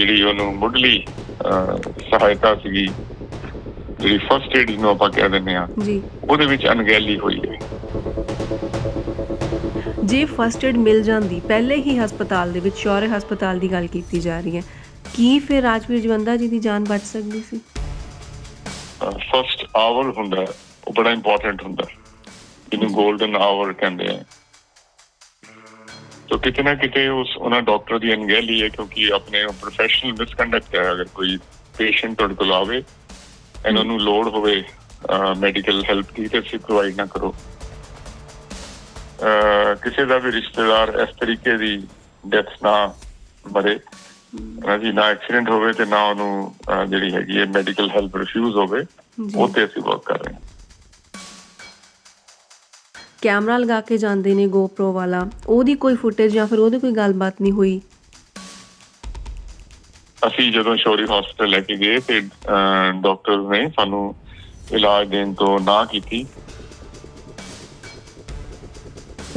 ਜਿਹੜੀ ਉਹਨੂੰ ਮੁੱਢਲੀ ਸਹਾਇਤਾ ਸੀਗੀ ਜਿਹੜੀ ਫਰਸਟ ਏਡ ਜਿਹਨੂੰ ਆਪਾਂ ਕਹਿ ਦਿੰਦੇ ਆ ਜੀ। ਉਹਦੇ ਵਿੱਚ ਅਣਗਹਿਲੀ ਹੋਈ ਹੈ। ਜੇ ਫਸਟ ਏਡ ਮਿਲ ਜਾਂਦੀ ਪਹਿਲੇ ਹੀ ਹਸਪਤਾਲ ਦੇ ਵਿੱਚ ਸ਼ੌਰਯ ਹਸਪਤਾਲ ਦੀ ਗੱਲ ਕੀਤੀ ਜਾ ਰਹੀ ਹੈ ਕੀ ਫਿਰ ਰਾਜਵੀਰ ਜਵੰਦਾ ਜੀ ਦੀ ਜਾਨ ਬਚ ਸਕਦੀ ਸੀ? ਫਰਸਟ ਆਵਰ ਹੁੰਦਾ ਉਹ ਬੜਾ ਇੰਪੋਰਟੈਂਟ ਹੁੰਦਾ ਹੈ। ਜਿਹਨੂੰ 골ਡਨ ਆਵਰ ਕਹਿੰਦੇ ਆ। ਤੋ ਕਿਤੇ ਨਾ ਕਿਤੇ ਉਸ ਉਹਨਾਂ ਡਾਕਟਰ ਦੀ ਅਣਗਹਿਲੀ ਹੈ ਕਿਉਂਕਿ ਆਪਣੇ ਪ੍ਰੋਫੈਸ਼ਨਲ ਮਿਸਕੰਡਕਟ ਹੈ ਅਗਰ ਕੋਈ ਪੇਸ਼ੈਂਟ ਤੁਹਾਡੇ ਕੋਲ ਆਵੇ ਇਹਨਾਂ ਨੂੰ ਲੋੜ ਹੋਵੇ ਮੈਡੀਕਲ ਹੈਲਪ ਦੀ ਤੇ ਤੁਸੀਂ ਪ੍ਰੋਵਾਈਡ ਨਾ ਕਰੋ। ਕਿਸੇ ਦਾ ਵੀ ਰਿਸ਼ਤੇਦਾਰ ਇਸ ਤਰੀਕੇ ਦੀ ਡੈਥ ਨਾ ਮਰੇ ਨਾ ਜੀ ਨਾ ਐਕਸੀਡੈਂਟ ਹੋਵੇ ਤੇ ਨਾ ਉਹਨੂੰ ਜਿਹੜੀ ਹੈਗੀ ਹੈ ਮੈਡੀਕਲ ਹੈਲਪ ਰਿਫਿਊਜ਼ ਹੋਵੇ ਉਹ ਤੇ ਅਸੀਂ ਵਰਕ ਕਰ ਰਹੇ ਹਾਂ। ਕੈਮਰਾ ਲਗਾ ਕੇ ਜਾਂਦੇ ਨੇ GoPro ਵਾਲਾ। ਉਹਦੀ ਕੋਈ ਫੁਟੇਜ ਜਾਂ ਫਿਰ ਉਹਦੀ ਕੋਈ ਗੱਲਬਾਤ ਨਹੀਂ ਹੋਈ। ਅਸੀਂ ਜਦੋਂ ਸ਼ੌਰੀ ਹਸਪੀਟਲ ਲੈ ਕੇ ਗਏ ਤੇ ਡਾਕਟਰ ਨੇ ਸਾਨੂੰ ਇਲਾਜ ਦੇਣ ਤੋਂ ਨਾ ਕੀਤੀ।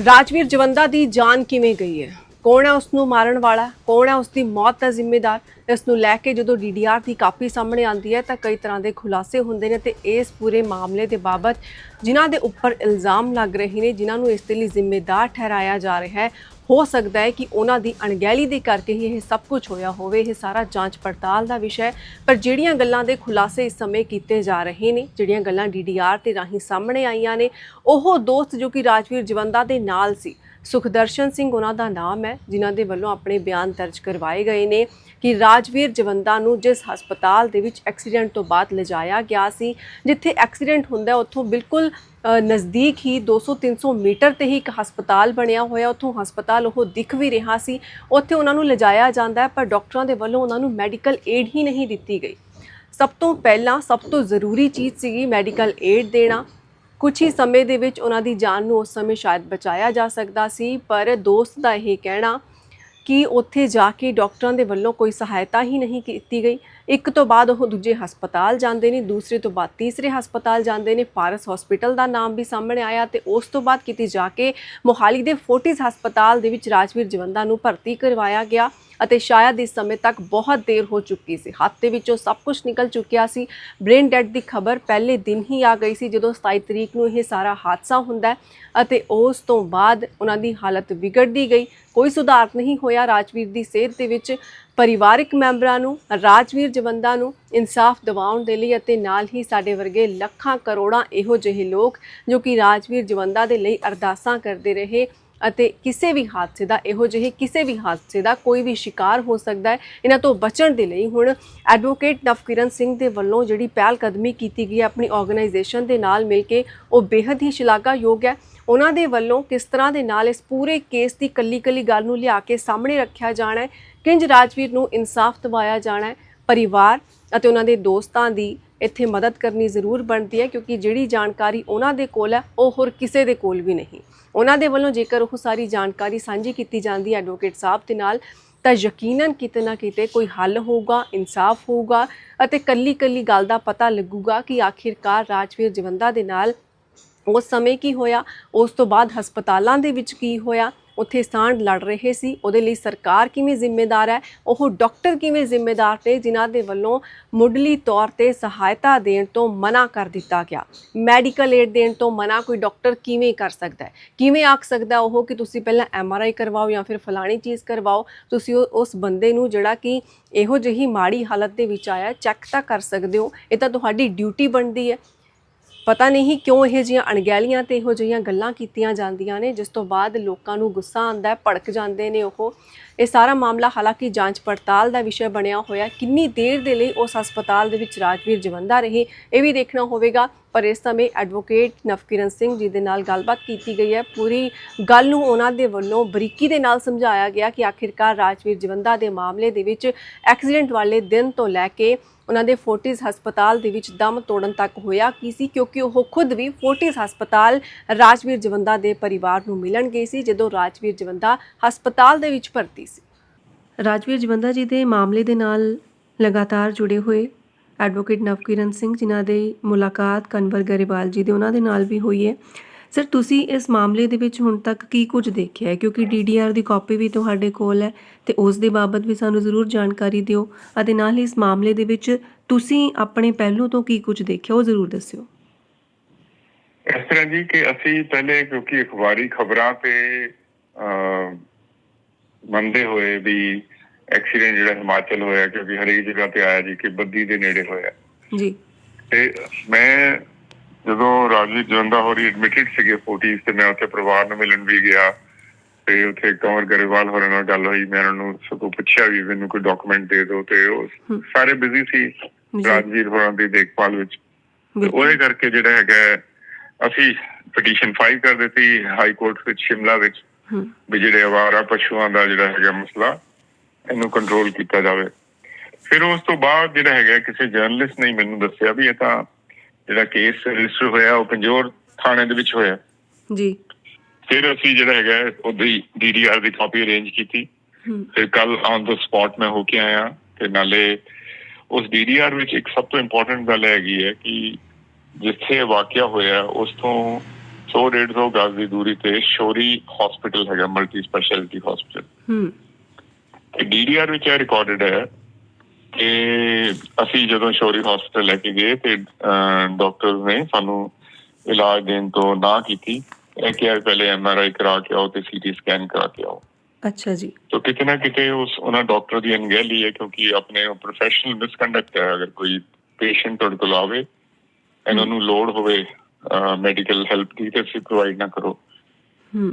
ਰਾਜਵੀਰ ਜਵੰਦਾ ਦੀ ਜਾਨ ਕਿਵੇਂ ਗਈ ਹੈ? ਕੌਣ ਹੈ ਉਸ ਨੂੰ ਮਾਰਨ ਵਾਲਾ? ਕੌਣ ਹੈ ਉਸ ਦੀ ਮੌਤ ਦਾ ਜ਼ਿੰਮੇਦਾਰ? ਇਸ ਨੂੰ ਲੈ ਕੇ ਜਦੋਂ ਡੀਡੀਆਰ ਦੀ ਕਾਪੀ ਸਾਹਮਣੇ ਆਉਂਦੀ ਹੈ ਤਾਂ ਕਈ ਤਰ੍ਹਾਂ ਦੇ ਖੁਲਾਸੇ ਹੁੰਦੇ ਨੇ ਤੇ ਇਸ ਪੂਰੇ ਮਾਮਲੇ ਦੇ ਬਾਬਤ ਜਿਨ੍ਹਾਂ ਦੇ ਉੱਪਰ ਇਲਜ਼ਾਮ ਲੱਗ ਰਹੇ ਨੇ, ਜਿਨ੍ਹਾਂ ਨੂੰ ਇਸ ਦੇ ਲਈ ਜ਼ਿੰਮੇਦਾਰ ਠਹਿਰਾਇਆ ਜਾ ਰਿਹਾ ਹੈ, ਹੋ ਸਕਦਾ ਹੈ ਕਿ ਉਹਨਾਂ ਦੀ ਅਣਗਹਿਲੀ ਦੇ ਕਰਕੇ ਹੀ ਇਹ ਸਭ ਕੁਝ ਹੋਇਆ ਹੋਵੇ, ਇਹ ਸਾਰਾ ਜਾਂਚ ਪੜਤਾਲ ਦਾ ਵਿਸ਼ਾ ਹੈ। ਪਰ ਜਿਹੜੀਆਂ ਗੱਲਾਂ ਦੇ ਖੁਲਾਸੇ ਇਸ ਸਮੇਂ ਕੀਤੇ ਜਾ ਰਹੇ ਨੇ, ਜਿਹੜੀਆਂ ਗੱਲਾਂ ਡੀਡੀਆਰ ਤੇ ਰਾਹੀਂ ਸਾਹਮਣੇ ਆਈਆਂ ਨੇ, ਉਹ ਦੋਸਤ ਜੋ ਕਿ ਰਾਜਵੀਰ ਜਵੰਦਾ ਦੇ ਨਾਲ ਸੀ ਸੁਖਦਰਸ਼ਨ ਸਿੰਘ ਉਹਨਾਂ ਦਾ ਨਾਮ ਹੈ, ਜਿਨ੍ਹਾਂ ਦੇ ਵੱਲੋਂ ਆਪਣੇ ਬਿਆਨ ਦਰਜ ਕਰਵਾਏ ਗਏ ਨੇ ਕਿ ਰਾਜਵੀਰ ਜਵੰਦਾ ਨੂੰ ਜਿਸ ਹਸਪਤਾਲ ਦੇ ਵਿੱਚ ਐਕਸੀਡੈਂਟ ਤੋਂ ਬਾਅਦ ਲਿਜਾਇਆ ਗਿਆ ਸੀ, ਜਿੱਥੇ ਐਕਸੀਡੈਂਟ ਹੁੰਦਾ ਉੱਥੋਂ ਬਿਲਕੁਲ ਨਜ਼ਦੀਕ ਹੀ 200-300 ਮੀਟਰ ਤੇ ਹੀ ਇੱਕ ਹਸਪਤਾਲ ਬਣਿਆ ਹੋਇਆ, ਉੱਥੋਂ ਹਸਪਤਾਲ ਉਹ ਦਿਖ ਵੀ ਰਿਹਾ ਸੀ, ਉੱਥੇ ਉਹਨਾਂ ਨੂੰ ਲਿਜਾਇਆ ਜਾਂਦਾ ਹੈ, ਪਰ ਡਾਕਟਰਾਂ ਦੇ ਵੱਲੋਂ ਉਹਨਾਂ ਨੂੰ ਮੈਡੀਕਲ ਏਡ ਹੀ ਨਹੀਂ ਦਿੱਤੀ ਗਈ। ਸਭ ਤੋਂ ਪਹਿਲਾਂ, ਸਭ ਤੋਂ ਜ਼ਰੂਰੀ ਚੀਜ਼ ਸੀਗੀ ਮੈਡੀਕਲ ਏਡ ਦੇਣਾ ਕੁਝ ਹੀ ਸਮੇਂ ਦੇ ਵਿੱਚ ਉਹਨਾਂ ਦੀ ਜਾਨ ਨੂੰ ਉਸ ਸਮੇਂ ਸ਼ਾਇਦ ਬਚਾਇਆ ਜਾ ਸਕਦਾ ਸੀ, ਪਰ ਦੋਸਤ ਦਾ ਇਹ ਕਹਿਣਾ ਕਿ ਉੱਥੇ ਜਾ ਕੇ ਡਾਕਟਰਾਂ ਦੇ ਵੱਲੋਂ ਕੋਈ ਸਹਾਇਤਾ ਹੀ ਨਹੀਂ ਕੀਤੀ ਗਈ। ਇੱਕ ਤੋਂ ਬਾਅਦ ਉਹ ਦੂਜੇ ਹਸਪਤਾਲ ਜਾਂਦੇ ਨੇ, ਦੂਸਰੇ ਤੋਂ ਬਾਅਦ ਤੀਸਰੇ ਹਸਪਤਾਲ ਜਾਂਦੇ ਨੇ। ਪਾਰਸ ਹਸਪੀਟਲ ਦਾ ਨਾਮ ਵੀ ਸਾਹਮਣੇ ਆਇਆ ਤੇ ਉਸ ਤੋਂ ਬਾਅਦ ਕਿਤੇ ਜਾ ਕੇ ਮੋਹਾਲੀ ਦੇ ਫੋਰਟਿਸ ਹਸਪਤਾਲ ਦੇ ਵਿੱਚ ਰਾਜਵੀਰ ਜਵੰਦਾ ਨੂੰ ਭਰਤੀ ਕਰਵਾਇਆ ਗਿਆ ਅਤੇ ਸ਼ਾਇਦ ਇਸ ਸਮੇਂ ਤੱਕ ਬਹੁਤ ਦੇਰ ਹੋ ਚੁੱਕੀ ਸੀ। ਹੱਥ ਦੇ ਵਿੱਚੋਂ ਸਭ ਕੁਝ ਨਿਕਲ ਚੁੱਕਿਆ ਸੀ। ਬ੍ਰੇਨ ਡੈਡ ਦੀ ਖਬਰ ਪਹਿਲੇ ਦਿਨ ਹੀ ਆ ਗਈ ਸੀ, ਜਦੋਂ 27 ਤਰੀਕ ਨੂੰ ਇਹ ਸਾਰਾ ਹਾਦਸਾ ਹੁੰਦਾ ਅਤੇ ਉਸ ਤੋਂ ਬਾਅਦ ਉਹਨਾਂ ਦੀ ਹਾਲਤ ਵਿਗੜਦੀ ਗਈ। ਕੋਈ ਸੁਧਾਰ ਨਹੀਂ ਹੋਇਆ ਰਾਜਵੀਰ ਦੀ ਸਿਹਤ ਦੇ ਵਿੱਚ। ਪਰਿਵਾਰਕ ਮੈਂਬਰਾਂ ਨੂੰ, ਰਾਜਵੀਰ ਜਵੰਦਾ ਨੂੰ ਇਨਸਾਫ ਦਿਵਾਉਣ ਦੇ ਲਈ ਅਤੇ ਨਾਲ ਹੀ ਸਾਡੇ ਵਰਗੇ ਲੱਖਾਂ ਕਰੋੜਾਂ ਇਹੋ ਜਿਹੇ ਲੋਕ ਜੋ ਕਿ ਰਾਜਵੀਰ ਜਵੰਦਾ ਦੇ ਲਈ ਅਰਦਾਸਾਂ ਕਰਦੇ ਰਹੇ ਅਤੇ ਕਿਸੇ ਵੀ ਹਾਦਸੇ ਦਾ, ਇਹੋ ਜਿਹੇ ਕਿਸੇ ਵੀ ਹਾਦਸੇ ਦਾ ਕੋਈ ਵੀ ਸ਼ਿਕਾਰ ਹੋ ਸਕਦਾ ਹੈ, ਇਹਨਾਂ ਤੋਂ ਬਚਣ ਦੇ ਲਈ ਹੁਣ ਐਡਵੋਕੇਟ ਨਵਕਿਰਨ ਸਿੰਘ ਦੇ ਵੱਲੋਂ ਜਿਹੜੀ ਪਹਿਲ ਕਦਮੀ ਕੀਤੀ ਗਈ ਹੈ ਆਪਣੀ ਆਰਗੇਨਾਈਜੇਸ਼ਨ ਦੇ ਨਾਲ ਮਿਲ ਕੇ, ਉਹ ਬੇहद ਹੀ ਸ਼ਲਾਘਾਯੋਗ ਹੈ। ਉਹਨਾਂ ਦੇ ਵੱਲੋਂ ਕਿਸ ਤਰ੍ਹਾਂ ਦੇ ਨਾਲ ਇਸ ਪੂਰੇ ਕੇਸ ਦੀ ਕੱਲੀ-ਕੱਲੀ ਗੱਲ ਨੂੰ ਲਿਆ ਕੇ ਸਾਹਮਣੇ ਰੱਖਿਆ ਜਾਣਾ ਹੈ ਕਿੰਜ ਰਾਜਵੀਰ ਨੂੰ ਇਨਸਾਫ ਦਿਵਾਇਆ ਜਾਣਾ ਹੈ? ਪਰਿਵਾਰ ਅਤੇ ਉਹਨਾਂ ਦੇ ਦੋਸਤਾਂ ਦੀ ਇੱਥੇ ਮਦਦ ਕਰਨੀ ਜ਼ਰੂਰ ਬਣਦੀ ਹੈ ਕਿਉਂਕਿ ਜਿਹੜੀ ਜਾਣਕਾਰੀ ਉਹਨਾਂ ਦੇ ਕੋਲ ਹੈ, ਉਹ ਹੋਰ ਕਿਸੇ ਦੇ ਕੋਲ ਵੀ ਨਹੀਂ। ਉਹਨਾਂ ਦੇ ਵੱਲੋਂ ਜੇਕਰ ਉਹ ਸਾਰੀ ਜਾਣਕਾਰੀ ਸਾਂਝੀ ਕੀਤੀ ਜਾਂਦੀ ਹੈ ਐਡਵੋਕੇਟ ਸਾਹਿਬ ਦੇ ਨਾਲ, ਤਾਂ ਯਕੀਨਨ ਕਿਤੇ ਨਾ ਕਿਤੇ ਕੋਈ ਹੱਲ ਹੋਊਗਾ, ਇਨਸਾਫ ਹੋਊਗਾ ਅਤੇ ਕੱਲੀ ਕੱਲੀ ਗੱਲ ਦਾ ਪਤਾ ਲੱਗੂਗਾ ਕਿ ਆਖਿਰਕਾਰ ਰਾਜਵੀਰ ਜਵੰਦਾ ਦੇ ਨਾਲ ਉਸ ਸਮੇਂ ਕੀ ਹੋਇਆ, ਉਸ ਤੋਂ ਬਾਅਦ ਹਸਪਤਾਲਾਂ ਦੇ ਵਿੱਚ ਕੀ ਹੋਇਆ ਉੱਥੇ ਸਾਂਢ ਲੜ ਰਹੇ ਸੀ। ਉਹਦੇ ਲਈ ਸਰਕਾਰ ਕਿਵੇਂ ਜ਼ਿੰਮੇਦਾਰ ਹੈ? ਉਹ ਡਾਕਟਰ ਕਿਵੇਂ ਜ਼ਿੰਮੇਦਾਰ ਨੇ ਜਿਨ੍ਹਾਂ ਦੇ ਵੱਲੋਂ ਮੁੱਢਲੀ ਤੌਰ ਤੇ ਸਹਾਇਤਾ ਦੇਣ ਤੋਂ ਮਨਾ ਕਰ ਦਿੱਤਾ ਗਿਆ? ਮੈਡੀਕਲ ਏਡ ਦੇਣ ਤੋਂ ਮਨਾ ਕੋਈ ਡਾਕਟਰ ਕਿਵੇਂ ਕਰ ਸਕਦਾ ਹੈ? ਕਿਵੇਂ ਆਖ ਸਕਦਾ ਉਹ ਕਿ ਤੁਸੀਂ ਪਹਿਲਾਂ ਐੱਮ ਆਰ ਆਈ ਕਰਵਾਓ ਜਾਂ ਫਿਰ ਫਲਾਣੀ ਚੀਜ਼ ਕਰਵਾਓ? ਤੁਸੀਂ ਉਹ- ਉਸ ਬੰਦੇ ਨੂੰ ਜਿਹੜਾ ਕਿ ਇਹੋ ਜਿਹੀ ਮਾੜੀ ਹਾਲਤ ਦੇ ਵਿੱਚ ਆਇਆ, ਚੈੱਕ ਤਾਂ ਕਰ ਸਕਦੇ ਹੋ। ਇਹ ਤਾਂ ਤੁਹਾਡੀ ਡਿਊਟੀ ਬਣਦੀ ਹੈ। ਪਤਾ ਨਹੀਂ ਕਿਉਂ ਇਹੋ ਜਿਹੀਆਂ ਅਣਗਹਿਲੀਆਂ ਤੇ ਇਹੋ ਜਿਹੀਆਂ ਗੱਲਾਂ ਕੀਤੀਆਂ ਜਾਂਦੀਆਂ ਨੇ, ਜਿਸ ਤੋਂ ਬਾਅਦ ਲੋਕਾਂ ਨੂੰ ਗੁੱਸਾ ਆਉਂਦਾ ਹੈ, ਭੜਕ ਜਾਂਦੇ ਨੇ ਉਹ। ਇਹ ਸਾਰਾ ਮਾਮਲਾ ਹਾਲਾਂਕਿ ਜਾਂਚ ਪੜਤਾਲ ਦਾ ਵਿਸ਼ਾ ਬਣਿਆ ਹੋਇਆ, ਕਿੰਨੀ ਦੇਰ ਦੇ ਲਈ ਉਸ ਹਸਪਤਾਲ ਦੇ ਵਿੱਚ ਰਾਜਵੀਰ ਜਵੰਦਾ ਰਹੇ, ਇਹ ਵੀ ਦੇਖਣਾ ਹੋਵੇਗਾ। ਪਰ ਇਸ ਸਮੇਂ ਐਡਵੋਕੇਟ ਨਵਕਿਰਨ ਸਿੰਘ ਜੀ ਦੇ ਨਾਲ ਗੱਲਬਾਤ ਕੀਤੀ ਗਈ ਹੈ। ਪੂਰੀ ਗੱਲ ਨੂੰ ਉਹਨਾਂ ਦੇ ਵੱਲੋਂ ਬਰੀਕੀ ਦੇ ਨਾਲ ਸਮਝਾਇਆ ਗਿਆ ਕਿ ਆਖਿਰਕਾਰ ਰਾਜਵੀਰ ਜਵੰਦਾ ਦੇ ਮਾਮਲੇ ਦੇ ਵਿੱਚ ਐਕਸੀਡੈਂਟ ਵਾਲੇ ਦਿਨ ਤੋਂ ਲੈ ਕੇ ਉਹਨਾਂ ਦੇ ਫੋਰਟਿਸ ਹਸਪਤਾਲ ਦੇ ਵਿੱਚ ਦਮ ਤੋੜਨ ਤੱਕ ਹੋਇਆ ਕੀ ਸੀ, ਕਿਉਂਕਿ ਉਹ ਖੁਦ ਵੀ ਫੋਰਟਿਸ ਹਸਪਤਾਲ ਰਾਜਵੀਰ ਜਵੰਦਾ ਦੇ ਪਰਿਵਾਰ ਨੂੰ ਮਿਲਣ ਗਈ ਸੀ, ਜਦੋਂ ਰਾਜਵੀਰ ਜਵੰਦਾ ਹਸਪਤਾਲ ਦੇ ਵਿੱਚ ਭਰਤੀ ਸੀ। ਰਾਜਵੀਰ ਜਵੰਦਾ ਜੀ ਦੇ ਮਾਮਲੇ ਦੇ ਨਾਲ ਲਗਾਤਾਰ ਜੁੜੇ ਹੋਏ ਐਡਵੋਕੇਟ ਨਵਕਿਰਨ ਸਿੰਘ, ਜਿਨ੍ਹਾਂ ਦੀ ਮੁਲਾਕਾਤ ਕਨਵਰ ਗਰੇਵਾਲ ਜੀ ਦੇ ਉਹਨਾਂ ਦੇ ਨਾਲ ਵੀ ਹੋਈ ਹੈ। ਸਰ ਤੁਸੀਂ ਇਸ ਮਾਮਲੇ ਦੇ ਵਿੱਚ ਹੁਣ ਤੱਕ ਕੀ ਕੁਝ ਦੇਖਿਆ ਹੈ? ਕਿਉਂਕਿ ਡੀਡੀਆਰ ਦੀ ਕਾਪੀ ਵੀ ਤੁਹਾਡੇ ਕੋਲ ਹੈ ਤੇ ਉਸ ਦੇ ਬਾਬਤ ਵੀ ਸਾਨੂੰ ਜ਼ਰੂਰ ਜਾਣਕਾਰੀ ਦਿਓ। ਅਤੇ ਨਾਲ ਹੀ ਇਸ ਮਾਮਲੇ ਦੇ ਵਿੱਚ ਤੁਸੀਂ ਆਪਣੇ ਪਹਿਲੂ ਤੋਂ ਕੀ ਕੁਝ ਦੇਖਿਆ ਉਹ ਜ਼ਰੂਰ ਦੱਸਿਓ। ਇਸ ਤਰ੍ਹਾਂ ਜੀ ਕਿ ਅਸੀਂ ਪਹਿਲੇ ਕਿਉਂਕਿ ਅਖਬਾਰੀ ਖਬਰਾਂ ਤੇ ਮੰਨਦੇ ਹੋਏ ਵੀ ਐਕਸੀਡੈਂਟ ਜਿਹੜਾ ਹਿਮਾਚਲ ਹੋਇਆ ਕਿਉਂਕਿ ਹਰੇਕ ਜਗ੍ਹਾ ਤੇ ਆਇਆ ਜੀ ਕਿ ਬੱਦੀ ਦੇ ਨੇੜੇ ਹੋਇਆ। ਜੀ। ਤੇ ਮੈਂ ਜਦੋਂ ਰਾਜਵੀਰ ਜਵੰਦਾ ਹੋਰੀ ਐਡਮਿਟਡ ਸੀਗੇ 40s ਤੇ ਮੈਂ ਉੱਥੇ ਪਰਿਵਾਰ ਨੂੰ ਮਿਲਣ ਵੀ ਗਿਆ ਤੇ ਉੱਥੇ ਕੰਵਰ ਗਰੇਵਾਲ ਹੋਰਾਂ ਨਾਲ ਗੱਲ ਹੋਈ ਮੈਂ ਉਹਨਾਂ ਨੂੰ ਸਗੋਂ ਪੁੱਛਿਆ ਵੀ ਮੈਨੂੰ ਕੋਈ ਡਾਕੂਮੈਂਟ ਦੇ ਦਿਓ ਤੇ ਉਹ। ਸਾਰੇ ਬਿਜ਼ੀ ਸੀ ਰਾਜਵੀਰ ਹੋਰਾਂ ਦੀ ਦੇਖਭਾਲ ਵਿੱਚ। ਤੇ ਉਹਦੇ ਕਰਕੇ ਜਿਹੜਾ ਹੈਗਾ ਅਸੀਂ ਪਟੀਸ਼ਨ ਫਾਈਲ ਕਰ ਦਿੱਤੀ ਹਾਈ ਕੋਰਟ ਵਿੱਚ ਸ਼ਿਮਲਾ ਵਿੱਚ ਵੀ ਜਿਹੜੇ ਅਵਾਰਾ ਪਸ਼ੂਆਂ ਦਾ ਜਿਹੜਾ ਹੈਗਾ ਮਸਲਾ ਇਹਨੂੰ ਕੰਟਰੋਲ ਕੀਤਾ ਜਾਵੇ। ਫਿਰ ਉਸ ਤੋਂ ਬਾਅਦ ਜਿਹੜਾ ਹੈਗਾ ਕਿਸੇ ਜਰਨਲਿਸਟ ਨੇ ਮੈਨੂੰ ਦੱਸਿਆ ਵੀ ਇਹ ਤਾਂ ਜਿਹੜਾ ਕੇਸ ਰਜਿਸਟਰ ਹੋਇਆ ਉਹ ਪੰਜੋਰ ਥਾਣੇ ਦੇ ਵਿੱਚ ਹੋਇਆ। ਜੀ। ਫਿਰ ਅਸੀਂ ਜਿਹੜਾ ਹੈਗਾ ਉਹਦੀ ਡੀਡੀਆਰ ਦੀ ਕਾਪੀ ਅਰੇਂਜ ਕੀਤੀ। ਫਿਰ ਕੱਲ ਔਨ ਦ ਸਪੌਟ ਮੈਂ ਹੋ ਕੇ ਆਇਆ ਤੇ ਨਾਲੇ ਉਸ ਡੀਡੀਆਰ ਵਿੱਚ ਇੱਕ ਸਭ ਤੋਂ ਇੰਪੋਰਟੈਂਟ ਗੱਲ ਹੈਗੀ ਹੈ ਕਿ ਜਿੱਥੇ ਵਾਕਿਆ ਹੋਇਆ ਉਸ ਤੋਂ 100-150 ਗਜ਼ ਦੀ ਦੂਰੀ ਤੇ ਸ਼ੋਰੀ ਹਸਪੀਟਲ ਹੈਗਾ ਮਲਟੀ ਸਪੈਸ਼ਲਿਟੀ ਹਸਪੀਟਲ ਹੂੰ ਡੀਡੀਆਰ ਵਿੱਚ ਇਹ ਰਿਕਾਰਡਡ ਹੈ ਕਿ ਅਸੀਂ ਜਦੋਂ ਸ਼ੋਰੀ ਹਸਪੀਟਲ ਲੈ ਕੇ ਗਏ ਤੇ ਡਾਕਟਰ ਨੇ ਸਾਨੂੰ ਇਲਾਜ ਦੇਣ ਤੋਂ ਨਾ ਕੀਤੀ। ਇਹ ਕਿਹਾ ਪਹਿਲੇ ਐਮਆਰਆਈ ਕਰਾ ਕੇ ਆਓ ਤੇ ਸੀਟੀ ਸਕੈਨ ਕਰਾ ਕੇ ਆਓ। ਅੱਛਾ ਜੀ। ਤੋ ਕਿਤੇ ਨਾ ਕਿਤੇ ਉਸ ਉਹਨਾਂ ਡਾਕਟਰ ਦੀ ਅਣਗਹਿਲੀ ਹੈ ਕਿਉਂਕਿ ਆਪਣੇ ਪ੍ਰੋਫੈਸ਼ਨਲ ਮਿਸਕੰਡਕਟ ਹੈ ਅਗਰ ਕੋਈ ਪੇਸ਼ੈਂਟ ਤੁਹਾਡੇ ਕੋਲ ਆਵੇ ਇਹਨਾਂ ਨੂੰ ਲੋੜ ਹੋਵੇ ਮੈਡੀਕਲ ਹੈਲਪ ਦੀ ਤੇ ਤੁਸੀਂ ਪ੍ਰੋਵਾਈਡ ਨਾ ਕਰੋ।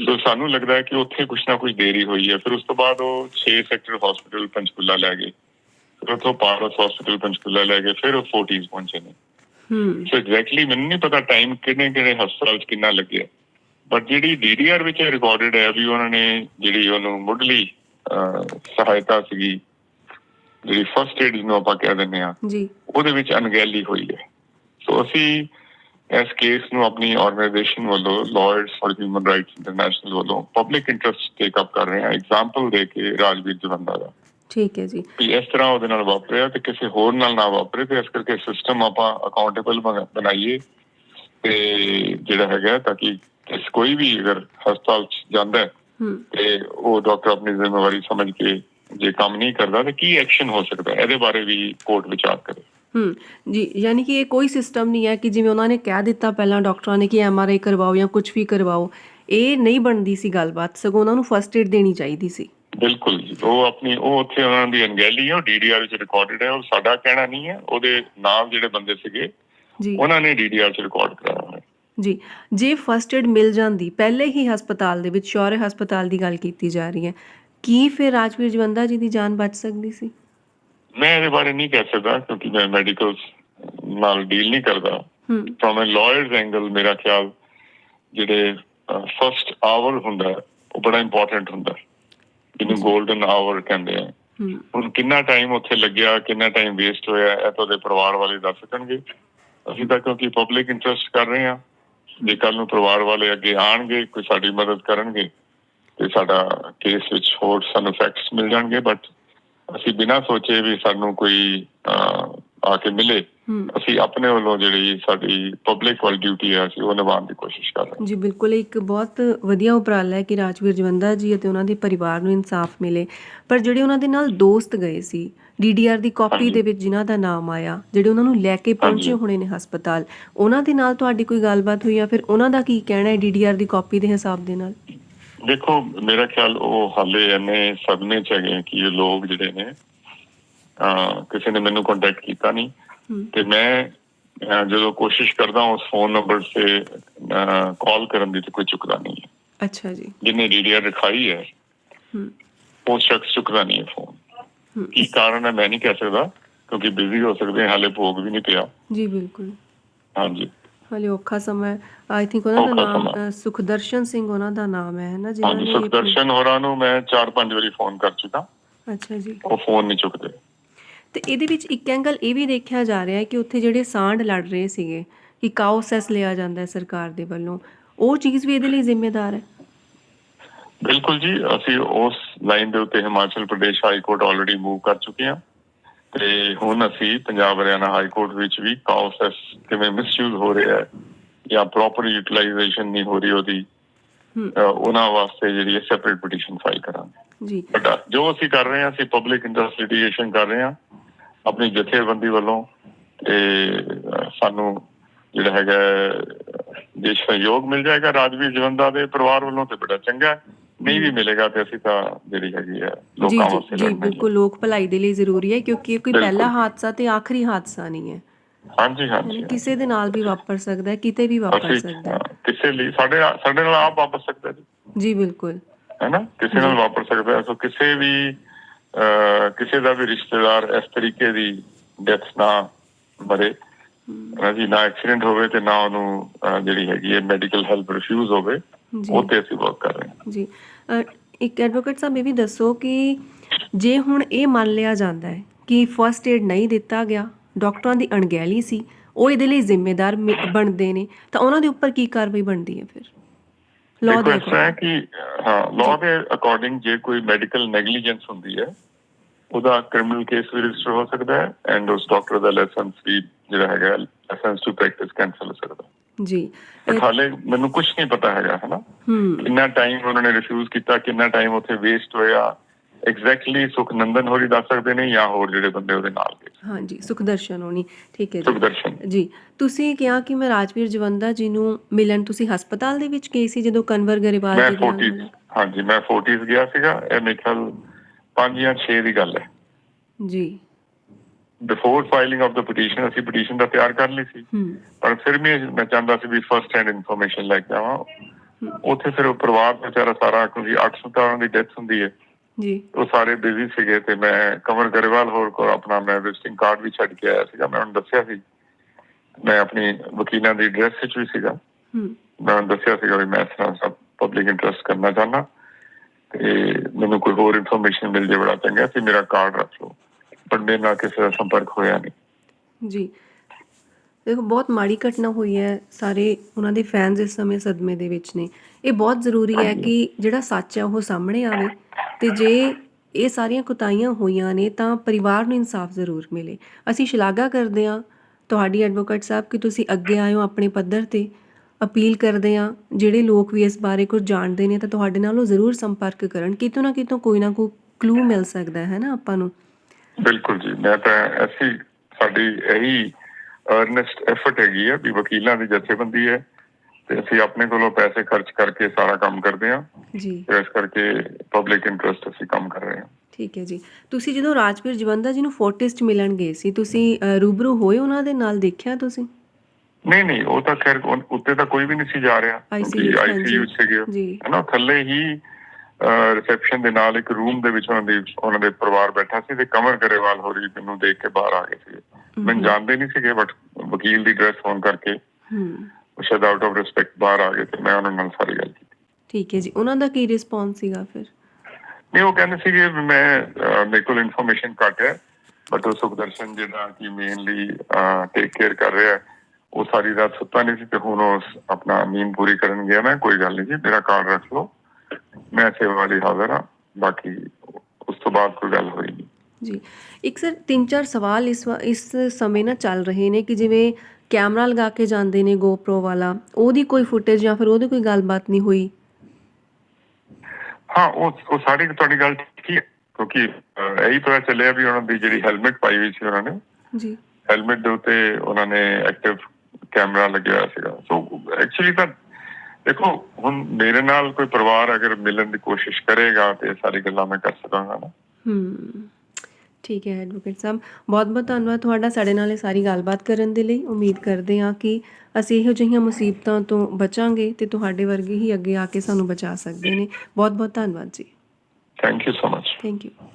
ਸੋ ਸਾਨੂੰ ਲੱਗਦਾ ਹੈ ਕਿ ਉੱਥੇ ਕੁਝ ਨਾ ਕੁਝ ਦੇਰੀ ਹੋਈ ਹੈ। ਫਿਰ ਉਸ ਤੋਂ ਬਾਅਦ ਉਹ 6 ਸੈਕਟਰ ਹਸਪੀਟਲ ਪੰਚਕੂਲਾ ਲੈ ਗਏ। ਫਿਰ ਉੱਥੋਂ ਪਾਰਸ ਹਸਪੀਟਲ ਪੰਚਕੂਲਾ ਲੈ ਗਏ ਫਿਰ ਉਹ 40s ਪਹੁੰਚੇ ਨੇ। ਹੂੰ। ਸੋ ਐਗਜ਼ੈਕਟਲੀ ਮੈਨੂੰ ਨਹੀਂ ਪਤਾ ਟਾਈਮ ਕਿੰਨੇ ਕਿਹੜੇ ਹਸਪਤਾਲ 'ਚ ਕਿੰਨਾ ਲੱਗਿਆ। ਬਟ ਜਿਹੜੀ ਡੀਡੀਆਰ ਵਿੱਚ ਰਿਕਾਰਡਡ ਹੈ ਵੀ ਉਹਨਾਂ ਨੇ ਜਿਹੜੀ ਉਹਨੂੰ ਮੁੱਢਲੀ ਸਹਾਇਤਾ ਸੀਗੀ ਜਿਹੜੀ ਫਰਸਟ ਏਡ ਨੂੰ ਆਪਾਂ ਕਹਿ ਦਿੰਦੇ ਆ ਜੀ। ਉਹਦੇ ਵਿੱਚ ਅਣਗਹਿਲੀ ਹੋਈ ਹੈ। ਸੋ ਅਸੀਂ ਇਸ ਕੇਸ ਨੂੰ ਆਪਣੀ ਆਰਗੇਨਾਈਜੇਸ਼ਨ ਵੱਲੋਂ lawyers for human rights international ਵੱਲੋਂ ਪਬਲਿਕ ਇੰਟਰਸਟ ਟੇਕ ਅਪ ਕਰ ਰਹੇ ਹਾਂ। ਐਗਜ਼ਾਮਪਲ ਦੇ ਕੇ ਰਾਜਵੀਰ ਜਵੰਦਾ ਦਾ। ਠੀਕ ਹੈ ਜੀ। ਵੀ ਇਸ ਤਰ੍ਹਾਂ ਉਹਦੇ ਨਾਲ ਵਾਪਰਿਆ ਤੇ ਕਿਸੇ ਹੋਰ ਨਾਲ ਨਾ ਵਾਪਰੇ ਤੇ ਇਸ ਕਰਕੇ ਸਿਸਟਮ ਆਪਾਂ ਅਕਾਊਂਟੇਬਲ ਬਣਾਈਏ ਤੇ ਜਿਹੜਾ ਹੈਗਾ ਤਾਂ ਕਿ ਕੋਈ ਵੀ ਅਗਰ ਹਸਪਤਾਲ ਚ ਜਾਂਦਾ ਤੇ ਉਹ ਡਾਕਟਰ ਆਪਣੀ ਜ਼ਿੰਮੇਵਾਰੀ ਸਮਝ ਕੇ ਜੇ ਕੰਮ ਨਹੀਂ ਕਰਦਾ ਤੇ ਕੀ ਐਕਸ਼ਨ ਹੋ ਸਕਦਾ ਇਹਦੇ ਬਾਰੇ ਵੀ ਕੋਰਟ ਵਿਚਾਰ ਕਰੇ। ਹੂੰ ਜੀ ਯਾਨੀ ਕਿ ਇਹ ਕੋਈ ਸਿਸਟਮ ਨਹੀਂ ਹੈ ਕਿ ਜਿਵੇਂ ਉਹਨਾਂ ਨੇ ਕਹਿ ਦਿੱਤਾ ਪਹਿਲਾਂ ਡਾਕਟਰਾਂ ਨੇ ਕਿ ਐਮਆਰਆਈ ਕਰਵਾਓ ਜਾਂ ਕੁਝ ਵੀ ਕਰਵਾਓ ਇਹ ਨਹੀਂ ਬਣਦੀ ਸੀ ਗੱਲਬਾਤ। ਸਗੋਂ ਉਹਨਾਂ ਨੂੰ ਫਰਸਟ ਏਡ ਦੇਣੀ ਚਾਹੀਦੀ ਸੀ। ਬਿਲਕੁਲ ਜੀ। ਉਹ ਆਪਣੀ ਉਹ ਉੱਥੇ ਉਹਨਾਂ ਦੀ ਅਣਗਹਿਲੀ ਹੈ ਉਹ ਡੀਡੀਆਰ ਵਿੱਚ ਰਿਕਾਰਡਡ ਹੈ ਉਹ ਸਾਡਾ ਕਹਿਣਾ ਨਹੀਂ ਹੈ ਉਹਦੇ ਨਾਲ ਜਿਹੜੇ ਬੰਦੇ ਸੀਗੇ ਜੀ। ਉਹਨਾਂ ਨੇ ਡੀਡੀਆਰ ਚ ਰਿਕਾਰਡ ਕਰਾਇਆ ਹੈ ਜੀ ਜੇ ਫਰਸਟ ਏਡ ਮਿਲ ਜਾਂਦੀ ਪਹਿਲੇ ਹੀ ਹਸਪਤਾਲ ਦੇ ਵਿੱਚ ਸ਼ੌਰਯ ਹਸਪਤਾਲ ਦੀ ਗੱਲ ਕੀਤੀ ਜਾ ਰਹੀ ਹੈ ਕੀ ਫਿਰ ਰਾਜਵੀਰ ਜਵੰਦਾ ਜੀ ਦੀ ਜਾਨ ਬਚ ਸਕਦੀ ਸੀ? ਮੈਂ ਇਹਦੇ ਬਾਰੇ ਨਹੀਂ ਕਹਿ ਸਕਦਾ ਕਿਉਂਕਿ ਮੈਂ ਮੈਡੀਕਲ ਨਾਲ ਡੀਲ ਨਹੀਂ ਕਰਦਾ। ਫਰਮ ਅ ਲਾਇਰਸ ਐਂਗਲ ਮੇਰਾ ਖਿਆਲ ਜਿਹੜੇ ਫਰਸਟ ਆਵਰ ਹੁੰਦਾ ਉਹ ਬੜਾ ਇੰਪੋਰਟੈਂਟ ਹੁੰਦਾ। ਜਿਹਨੂੰ 골ਡਨ ਆਵਰ ਕਹਿੰਦੇ ਆ। ਹੁਣ ਕਿੰਨਾ ਟਾਈਮ ਉੱਥੇ ਲੱਗਿਆ ਕਿੰਨਾ ਟਾਈਮ ਵੇਸਟ ਹੋਇਆ ਇਹ ਤੁਹਾਡੇ ਪਰਿਵਾਰ ਵਾਲੇ ਦੱਸ ਸਕਣਗੇ। ਅਸੀਂ ਤਾਂ ਕਿਉਂਕਿ ਪਬਲਿਕ ਇੰਟਰਸਟ ਕਰ ਰਹੇ ਹਾਂ ਜੇ ਕੱਲ ਨੂੰ ਪਰਿਵਾਰ ਵਾਲੇ ਅੱਗੇ ਆਣਗੇ ਕੋਈ ਸਾਡੀ ਮਦਦ ਕਰਨਗੇ ਤੇ ਸਾਡਾ ਕੇਸ ਵਿੱਚ ਹੋਰ ਸਾਨੂੰ ਫੈਕਟਸ ਮਿਲ ਜਾਣਗੇ ਬਟ ਅਸੀਂ ਬਿਨਾਂ ਸੋਚੇ ਵੀ ਸਾਨੂੰ ਕੋਈ ਆ ਕੇ ਮਿਲੇ। ਅਸੀਂ ਆਪਣੇ ਵੱਲੋਂ ਜਿਹੜੀ ਸਾਡੀ ਪਬਲਿਕ ਵੱਲ ਡਿਊਟੀ ਹੈ ਅਸੀਂ ਉਹ ਨਿਭਾਉਣ ਦੀ ਕੋਸ਼ਿਸ਼ ਕਰ ਰਹੇ ਹਾਂ। ਜੀ ਬਿਲਕੁਲ ਇੱਕ ਬਹੁਤ ਵਧੀਆ ਉਪਰਾਲਾ ਹੈ ਕਿ ਰਾਜਵੀਰ ਜਵੰਦਾ ਜੀ ਅਤੇ ਉਹਨਾਂ ਦੇ ਪਰਿਵਾਰ ਨੂੰ ਇਨਸਾਫ ਮਿਲੇ। ਪਰ ਜਿਹੜੇ ਉਹਨਾਂ ਦੇ ਨਾਲ ਦੋਸਤ ਗਏ ਸੀ ਡੀਡੀਆਰ ਦੀ ਕਾਪੀ। ਦੇ ਵਿੱਚ ਜਿਨ੍ਹਾਂ ਦਾ ਨਾਮ ਆਇਆ ਜਿਹੜੇ ਉਹਨਾਂ ਨੂੰ ਲੈ ਕੇ ਪਹੁੰਚੇ। ਹੋਣੇ ਨੇ ਹਸਪਤਾਲ ਉਹਨਾਂ ਦੇ ਨਾਲ ਤੁਹਾਡੀ ਕੋਈ ਗੱਲਬਾਤ ਹੋਈ ਜਾਂ ਫਿਰ ਉਹਨਾਂ ਦਾ ਕੀ ਕਹਿਣਾ ਹੈ ਡੀਡੀਆਰ ਦੀ ਕਾਪੀ ਦੇ ਹਿਸਾਬ ਦੇ ਨਾਲ? ਦੇਖੋ ਮੇਰਾ ਖਿਆਲ ਉਹ ਹਾਲੇ ਐਨੇ ਸਦਮੇ ਚ ਹੈਗੇ ਕਿ ਇਹ ਲੋਕ ਜਿਹੜੇ ਨੇ ਕਿਸੇ ਨੇ ਮੈਨੂੰ ਕੰਟੈਕਟ ਕੀਤਾ ਨਹੀਂ। ਤੇ ਮੈਂ ਜਦੋਂ ਕੋਸ਼ਿਸ਼ ਕਰਦਾ ਉਸ ਫੋਨ ਨੰਬਰ ਤੇ ਕਾਲ ਕਰਨ ਦੀ ਤੇ ਕੋਈ ਚੁੱਕਦਾ ਨਹੀਂ ਹੈ। ਅੱਛਾ ਜੀ। ਜਿਹਨੇ ਡੀਡੀਆਰ ਰਖਾਈ ਹੈ ਹੂੰ। ਉਹ ਸ਼ਖਸ ਚੁੱਕਦਾ ਨਹੀਂ ਹੈ ਫੋਨ ਕੀ ਕਾਰਨ ਹੈ ਮੈਂ ਨਹੀਂ ਕਹਿ ਸਕਦਾ ਕਿਉਂਕਿ ਬਿਜ਼ੀ ਹੋ ਸਕਦੇ ਹਾਲੇ ਭੋਗ ਵੀ ਨਹੀਂ ਪਿਆ। ਜੀ ਬਿਲਕੁਲ। ਹਾਂਜੀ। ਹਲੇ ਔਖਾ ਸਮਾਂ ਆਈ ਥਿੰਕ ਉਹਨਾਂ ਦਾ ਨਾਮ ਸੁਖਦਰਸ਼ਨ ਸਿੰਘ ਉਹਨਾਂ ਦਾ ਨਾਮ ਹੈ ਨਾ? ਜਿਨ੍ਹਾਂ ਨੇ ਸੁਖਦਰਸ਼ਨ ਹੋਰਾਂ ਨੂੰ ਮੈਂ 4-5 ਵਾਰੀ ਫੋਨ ਕਰ ਚੁੱਕਾ। ਅੱਛਾ ਜੀ। ਉਹ ਫੋਨ ਨਹੀਂ ਚੁੱਕਦੇ। ਤੇ ਇਹਦੇ ਵਿੱਚ ਇੱਕ ਐਂਗਲ ਇਹ ਵੀ ਦੇਖਿਆ ਜਾ ਰਿਹਾ ਹੈ ਕਿ ਉੱਥੇ ਜਿਹੜੇ ਸਾਂਢ ਲੜ ਰਹੇ ਸੀਗੇ ਕਿ ਕਾਓ ਸੈਸ ਲਿਆ ਜਾਂਦਾ ਹੈ ਸਰਕਾਰ ਦੇ ਵੱਲੋਂ ਉਹ ਚੀਜ਼ ਵੀ ਇਹਦੇ ਲਈ ਜ਼ਿੰਮੇਦਾਰ ਹੈ? ਬਿਲਕੁਲ ਜੀ ਅਸੀਂ ਉਸ ਲਾਈਨ ਦੇ ਉੱਤੇ Himachal Pradesh high court already move ਕਰ ਚੁੱਕੇ ਹਾਂ ਤੇ ਹੁਣ ਅਸੀਂ ਪੰਜਾਬ ਹਰਿਆਣਾ ਹਾਈ ਕੋਰਟ ਵਿੱਚ ਵੀ ਕਾਉਸਸ ਕਿਵੇਂ ਮਿਸਯੂਜ਼ ਹੋ ਰਿਹਾ ਹੈ ਜਾਂ ਪ੍ਰੋਪਰ ਯੂਟਿਲਾਈਜੇਸ਼ਨ ਨਹੀਂ ਹੋ ਰਹੀ ਉਹਦੀ ਉਹਨਾਂ ਵਾਸਤੇ ਜਿਹੜੀ ਹੈ ਸੈਪਰੇਟ ਪਟੀਸ਼ਨ ਫਾਈਲ ਕਰਾਂਗੇ। ਜੀ। ਬਟ ਜੋ ਅਸੀਂ ਕਰ ਰਹੇ ਹਾਂ ਅਸੀਂ ਪਬਲਿਕ ਇੰਟਰਸਟ ਲਿਟੀਗੇਸ਼ਨ ਕਰ ਰਹੇ ਹਾਂ। ਆਪਣੀ ਜਥੇਬੰਦੀ ਵੱਲੋਂ ਤੇ ਸਾਨੂੰ ਜਿਹੜਾ ਹੈਗਾ ਜੇ ਸਹਿਯੋਗ ਮਿਲ ਜਾਏਗਾ ਰਾਜਵੀਰ ਜਵੰਦਾ ਦੇ ਪਰਿਵਾਰ ਵੱਲੋਂ ਤੇ ਬੜਾ ਚੰਗਾ। ਨਹੀਂ ਵੀ ਮਿਲੇਗਾ ਤੇ ਅਸੀਂ ਤਾਂ ਜਿਹੜੀ ਹੈਗੀ ਹੈ ਲੋਕਾਂ ਵਾਸਤੇ ਜੀ। ਬਿਲਕੁਲ ਲੋਕ ਭਲਾਈ ਦੇ ਲਈ ਜ਼ਰੂਰੀ ਹੈ ਕਿਉਂਕਿ ਇਹ ਕੋਈ। ਪਹਿਲਾ ਹਾਦਸਾ ਤੇ ਆਖਰੀ ਹਾਦਸਾ ਨਹੀਂ ਹੈ। ਹਾਂਜੀ ਹਾਂਜੀ ਕਿਸੇ ਦੇ ਨਾਲ ਵੀ ਵਾਪਰ ਸਕਦਾ ਹੈ ਕਿਤੇ ਵੀ ਵਾਪਰ ਸਕਦਾ ਹਾਂ, ਕਿਸੇ ਲਈ ਸਾਡੇ ਸਾਡੇ ਨਾਲ ਆਪ ਵਾਪਰ ਸਕਦਾ ਜੀ। ਜੀ ਬਿਲਕੁਲ। ਹੈ ਨਾ? ਕਿਸੇ ਨਾਲ ਵਾਪਰ ਸਕਦਾ ਹੈ ਸੋ ਕਿਸੇ ਵੀ ਕਿਸੇ ਦਾ ਵੀ ਰਿਸ਼ਤੇਦਾਰ ਇਸ ਤਰੀਕੇ ਦੀ ਡੈਥ ਨਾ ਮਰੇ ਜੀ ਨਾ ਐਕਸੀਡੈਂਟ ਹੋਵੇ ਤੇ ਨਾ ਉਹਨੂੰ ਜਿਹੜੀ ਹੈਗੀ ਹੈ ਮੈਡੀਕਲ ਹੈਲਪ ਰਿਫਿਊਜ਼ ਹੋਵੇ ਉਹ ਤੇ ਅਸੀਂ ਵਰਕ ਕਰ ਰਹੇ ਹਾਂ। ਜੀ। ਇੱਕ ਐਡਵੋਕੇਟ ਸਾਹਿਬ ਇਹ ਵੀ ਦੱਸੋ ਕਿ ਜੇ ਹੁਣ ਇਹ ਮੰਨ ਲਿਆ ਜਾਂਦਾ ਹੈ ਕਿ ਫਰਸਟ ਏਡ ਨਹੀਂ ਦਿੱਤਾ ਗਿਆ ਡਾਕਟਰਾਂ ਦੀ ਅਣਗਹਿਲੀ ਸੀ ਉਹ ਇਹਦੇ ਲਈ ਜ਼ਿੰਮੇਦਾਰ ਬਣਦੇ ਨੇ ਤਾਂ ਉਹਨਾਂ ਦੇ ਉੱਪਰ ਕੀ ਕਾਰਵਾਈ ਬਣਦੀ ਹੈ ਫਿਰ? ਲਾਅ ਦੇਖੋ। ਦੇ ਹੈ? ਕਿ ਹਾਂ ਲਾਅ ਦੇ ਅਕੋਰਡਿੰਗ ਜੇ ਕੋਈ ਮੈਡੀਕਲ ਨੈਗਲੀਜੈਂਸ ਹੁੰਦੀ ਹੈ ਉਹਦਾ ਕ੍ਰਿਮੀਨਲ ਕੇਸ ਵੀ ਰਜਿਸਟਰ ਹੋ ਸਕਦਾ ਹੈ ਐਂਡ ਉਸ ਡਾਕਟਰ ਦਾ ਲਾਇਸੈਂਸ ਵੀ ਜਿਹੜਾ ਹੈਗਾ ਲਾਇਸੈਂਸ ਟੂ ਪ੍ਰੈਕਟਿਸ ਕੈਂਸਲ ਹੋ ਸਕਦਾ ਜੀ। ਹਾਲੇ ਮੈਨੂੰ ਕੁਝ ਨਹੀਂ ਪਤਾ ਹੈਗਾ ਹੈ ਨਾ ਹੂੰ। ਕਿੰਨਾ ਟਾਈਮ ਉਹਨਾਂ ਨੇ ਰਿਫਿਊਜ਼ ਕੀਤਾ ਕਿੰਨਾ ਟਾਈਮ ਉੱਥੇ ਵੇਸਟ ਹੋਇਆ ਐਗਜ਼ੈਕਟਲੀ ਸੁਖਨੰਦਨ ਹੋਰੀ ਦੱਸ ਸਕਦੇ ਨੇ ਜਾਂ ਹੋਰ ਜਿਹੜੇ ਬੰਦੇ ਉਹਦੇ ਨਾਲ ਗਏ ਹਾਂਜੀ ਸੁਖਦਰਸ਼ਨ ਹੋਣੀ ਠੀਕ ਹੈ ਜੀ। ਸੁਖਦਰਸ਼ਨ ਜੀ ਤੁਸੀਂ ਕਿਹਾ ਕਿ ਮੈਂ ਰਾਜਵੀਰ ਜਵੰਦਾ ਜੀ ਨੂੰ ਮਿਲਣ ਤੁਸੀਂ ਹਸਪਤਾਲ ਦੇ ਵਿੱਚ ਗਏ ਸੀ ਜਦੋਂ ਕਨਵਰ ਗਰੇਵਾਲ ਮੈਂ ਜੀ ਦੇ ਨਾਲ 40 ਮੁਲਾਕਾਤ- ਹਾਂਜੀ ਮੈਂ 40s ਗਿਆ ਸੀਗਾ ਇਹ ਮੇਰੇ ਖਿਆਲ 5 ਜਾਂ 6 ਦੀ ਗੱਲ ਹੈ। ਜੀ। ਬਿਫੋਰ ਫਾਈਲਿੰਗ ਆਫ ਦਾ ਪਟੀਸ਼ਨ ਅਸੀਂ ਪਟੀਸ਼ਨ ਦਾ ਤਿਆਰ ਕਰ ਲਈ ਸੀ। ਪਰ ਫਿਰ ਵੀ ਮੈਂ ਚਾਹੁੰਦਾ ਸੀ ਵੀ ਫਰਸਟ ਹੈਂਡ ਇਨਫੋਰਮੇਸ਼ਨ ਲੈ ਕੇ ਆਵਾਂ। ਉੱਥੇ ਫਿਰ ਉਹ ਪਰਿਵਾਰ ਵਿਚਾਰਾ ਸਾਰਾ ਕਿਉਂਕਿ 800 ਤਰ੍ਹਾਂ ਦੀ ਡੈਥ ਹੁੰਦੀ ਹੈ। ਜੀ। ਉਹ ਸਾਰੇ ਬਿਜ਼ੀ ਸੀਗੇ ਤੇ ਮੈਂ ਕਮਰ ਗਰੇਵਾਲ ਹੋਰ ਕੋਲ ਆਪਣਾ ਮੈਂ ਵਿਜ਼ਿਟਿੰਗ ਕਾਰਡ ਵੀ ਛੱਡ ਕੇ ਆਇਆ ਸੀਗਾ। ਮੈਂ ਉਹਨੂੰ ਦੱਸਿਆ ਸੀ। ਮੈਂ ਆਪਣੀ ਵਕੀਲਾਂ ਦੀ ਐਡਰੈਸ ਵਿੱਚ ਵੀ ਸੀਗਾ। ਹੂੰ। ਮੈਂ ਉਹਨੂੰ ਦੱਸਿਆ ਸੀਗਾ ਵੀ ਮੈਂ ਤਰ੍ਹਾਂ ਸਭ ਪਬਲਿਕ ਇੰਟਰਸਟ ਕਰਨਾ ਚਾਹੁੰਦਾ। ਤੇ ਮੈਨੂੰ ਕੋਈ ਹੋਰ ਇਨਫੋਰਮੇਸ਼ਨ ਮਿਲ ਜੇ ਬੜਾ ਚੰਗਾ ਸੀ ਮੇਰਾ ਕਾਰਡ ਰੱਖ ਲਓ। ਪਰ ਮੇਰੇ ਨਾਲ ਕਿਸੇ ਦਾ ਸੰਪਰਕ ਹੋਇਆ ਨਹੀਂ। ਜੀ। ਦੇਖੋ ਬਹੁਤ ਮਾੜੀ ਘਟਨਾ ਹੋਈ ਹੈ ਸਾਰੇ ਉਹਨਾਂ ਦੇ ਫੈਨਸ ਇਸ ਸਮੇਂ ਸਦਮੇ ਦੇ ਵਿੱਚ ਨੇ। ਇਹ ਬਹੁਤ ਜ਼ਰੂਰੀ ਹੈ ਕਿ ਜਿਹੜਾ ਸੱਚ ਹੈ ਉਹ ਸਾਹਮਣੇ ਆਵੇ। ਤੇ ਜੇ ਇਹ ਸਾਰੀਆਂ ਕੁਤਾਈਆਂ ਹੋਈਆਂ ਨੇ ਤਾਂ ਪਰਿਵਾਰ ਨੂੰ ਇਨਸਾਫ ਜ਼ਰੂਰ ਮਿਲੇ। ਅਸੀਂ ਸ਼ਲਾਘਾ ਕਰਦੇ ਹਾਂ ਤੁਹਾਡੀ ਐਡਵੋਕੇਟ ਸਾਹਿਬ ਕਿ ਤੁਸੀਂ ਅੱਗੇ ਆਏ ਹੋ ਆਪਣੇ ਪੱਧਰ ਤੇ, ਅਪੀਲ ਕਰਦੇ ਹਾਂ, ਜਿਹੜੇ ਲੋਕ ਵੀ ਇਸ ਬਾਰੇ ਕੁਝ ਜਾਣਦੇ ਨੇ ਤਾਂ ਤੁਹਾਡੇ ਨਾਲ ਉਹ ਜ਼ਰੂਰ ਸੰਪਰਕ ਕਰਨ। ਕਿਤੋਂ ਨਾ ਕਿਤੋਂ ਕੋਈ ਨਾ ਕੋਈ ਕਲੂ ਮਿਲ ਸਕਦਾ ਹੈ ਨਾ ਆਪਾਂ ਨੂੰ। ਬਿਲਕੁਲ ਜੀ, ਮੈਂ ਤਾਂ ਅਸੀਂ ਸਾਡੀ ਇਹੀ ਅਰਨੈਸਟ ਐਫਰਟ ਹੈਗੀ ਹੈ ਵੀ ਵਕੀਲਾਂ ਦੀ ਜਥੇਬੰਦੀ ਹੈ ਤੇ ਅਸੀਂ ਆਪਣੇ ਕੋਲੋਂ ਪੈਸੇ ਖਰਚ ਕਰਕੇ ਸਾਰਾ ਕੰਮ ਕਰਦੇ ਹਾਂ। ਜੀ। ਇਸ ਕਰਕੇ ਪਬਲਿਕ ਇੰਟਰਸਟ ਅਸੀਂ ਕੰਮ ਕਰ ਰਹੇ ਹਾਂ। ਠੀਕ ਹੈ ਜੀ। ਤੁਸੀਂ ਜਦੋਂ ਰਾਜਵੀਰ ਜਵੰਦਾ ਜੀ ਨੂੰ ਫੋਰਟਿਸ 'ਚ ਮਿਲਣ ਗਏ ਸੀ ਤੁਸੀਂ ਰੂਬਰੂ ਹੋਏ ਉਹਨਾਂ ਦੇ ਨਾਲ ਦੇਖਿਆ ਤੁਸੀਂ? ਨਹੀਂ ਨਹੀਂ ਉਹ ਤਾਂ ਖੈਰ ਉੱਤੇ ਤਾਂ ਕੋਈ ਵੀ ਨਹੀਂ ਸੀ ਜਾ ਰਿਹਾ ਆਈਸੀਯੂ। ਸੀਗੇ। ਜੀ। ਹਨਾ ਥੱਲੇ ਹੀ ਰਿਸੈਪਸ਼ਨ ਦੇ ਨਾਲ ਇੱਕ ਰੂਮ ਦੇ ਵਿੱਚ ਉਹਨਾਂ ਦੀ ਉਹਨਾਂ ਦੇ ਪਰਿਵਾਰ ਬੈਠਾ ਸੀ ਤੇ ਕਮਰ ਗਰੇਵਾਲ ਹੋਰੀ ਮੈਨੂੰ ਦੇਖ ਕੇ ਬਾਹਰ ਆ ਗਏ ਸੀ ਮੈਂ ਜਾਣਦੇ ਨਹੀਂ ਸੀਗੇ ਬਟ ਵਕੀਲ ਦੀ ਡਰੈਸ ਹੋਣ ਕਰਕੇ। ਹੂੰ ਸ਼ਾਇਦ ਆਊਟ ਆਫ ਰਿਸਪੈਕਟ ਬਾਹਰ ਆ ਗਏ ਤੇ ਮੈਂ ਉਹਨਾਂ ਨਾਲ ਸਾਰੀ ਗੱਲ ਕੀਤੀ। ਠੀਕ ਹੈ ਜੀ। ਉਹਨਾਂ ਦਾ ਕੀ ਰਿਸਪੌਂਸ ਸੀਗਾ ਫਿਰ? ਨਹੀਂ ਉਹ ਕਹਿੰਦੇ ਸੀਗੇ ਮੈਂ ਮੇਰੇ ਕੋਲ ਇਨਫੋਰਮੇਸ਼ਨ ਘੱਟ ਹੈ ਬਟ ਉਹ ਸੁਖਦਰਸ਼ਨ ਜਿਹੜਾ ਕਿ ਮੇਨਲੀ ਟੇਕ ਕੇਅਰ ਕਰ ਰਿਹਾ ਉਹ ਸਾਰੀ ਰਾਤ ਸੁੱਤਾ ਨਹੀਂ ਸੀ ਤੇ ਹੁਣ ਉਹ ਆਪਣਾ ਨੀਂਦ ਪੂਰੀ ਕਰਨ ਗਿਆ ਮੈਂ ਕੋਈ ਗੱਲ ਨਹੀਂ ਜੀ ਮੇਰਾ ਕਾਰਡ ਰੱਖ ਲਓ ਮੈਂ ਸੇਵਾ ਲਈ ਹਾਜ਼ਰ ਹਾਂ ਬਾਕੀ ਉਸ ਤੋਂ ਬਾਅਦ ਕੋਈ ਗੱਲ ਹੋਈ ਨਹੀਂ। ਜੀ। ਇੱਕ ਸਰ ਤਿੰਨ ਚਾਰ ਸਵਾਲ ਇਸ ਇਸ ਸਮੇਂ ਨਾ ਚੱਲ ਰਹੇ ਨੇ ਕਿ ਜਿਵੇਂ ਕੈਮਰਾ ਲਗਾ ਕੇ ਜਾਂਦੇ ਨੇ GoPro ਵਾਲਾ। ਉਹਦੀ ਕੋਈ ਫੁਟੇਜ ਜਾਂ ਫਿਰ ਉਹਦੀ ਕੋਈ ਗੱਲਬਾਤ ਨਹੀਂ ਹੋਈ? ਹਾਂ ਉਹ ਉਹ ਸਾਰੀ ਤੁਹਾਡੀ ਗੱਲ ਠੀਕ ਹੈ ਕਿਉਂਕਿ ਇਹੀ ਪਤਾ ਚੱਲਿਆ ਵੀ ਉਹਨਾਂ ਦੀ ਜਿਹੜੀ ਹੈਲਮਟ ਪਾਈ ਹੋਈ ਸੀ ਉਹਨਾਂ ਨੇ। ਜੀ। ਹੈਲਮਟ ਦੇ ਉੱਤੇ ਉਹਨਾਂ ਨੇ ਐਕਟਿਵ ਕੈਮਰਾ ਲੱਗਿਆ ਹੋਇਆ ਸੀਗਾ। ਸੋ ਐਕਚੁਅਲੀ ਤਾਂ ਦੇਖੋ ਹੁਣ ਮੇਰੇ ਨਾਲ ਕੋਈ ਪਰਿਵਾਰ ਅਗਰ ਮਿਲਣ ਦੀ ਕੋਸ਼ਿਸ਼ ਕਰੇਗਾ ਤੇ ਸਾਰੀ ਗੱਲਾਂ ਮੈਂ ਕਰ ਸਕਾਂਗਾ ਨਾ। ਹੂੰ। ਠੀਕ ਹੈ ਐਡਵੋਕੇਟ ਸਾਹਿਬ। ਬਹੁਤ ਬਹੁਤ ਧੰਨਵਾਦ ਤੁਹਾਡਾ ਸਾਡੇ ਨਾਲ ਇਹ ਸਾਰੀ ਗੱਲਬਾਤ ਕਰਨ ਦੇ ਲਈ। ਉਮੀਦ ਕਰਦੇ ਹਾਂ ਕਿ ਅਸੀਂ ਇਹੋ ਜਿਹੀਆਂ ਮੁਸੀਬਤਾਂ ਤੋਂ ਬਚਾਂਗੇ ਤੇ ਤੁਹਾਡੇ ਵਰਗੇ ਹੀ ਅੱਗੇ ਆ ਕੇ ਸਾਨੂੰ ਬਚਾ ਸਕਦੇ ਨੇ। ਬਹੁਤ ਬਹੁਤ ਧੰਨਵਾਦ ਜੀ। Thank you so much thank you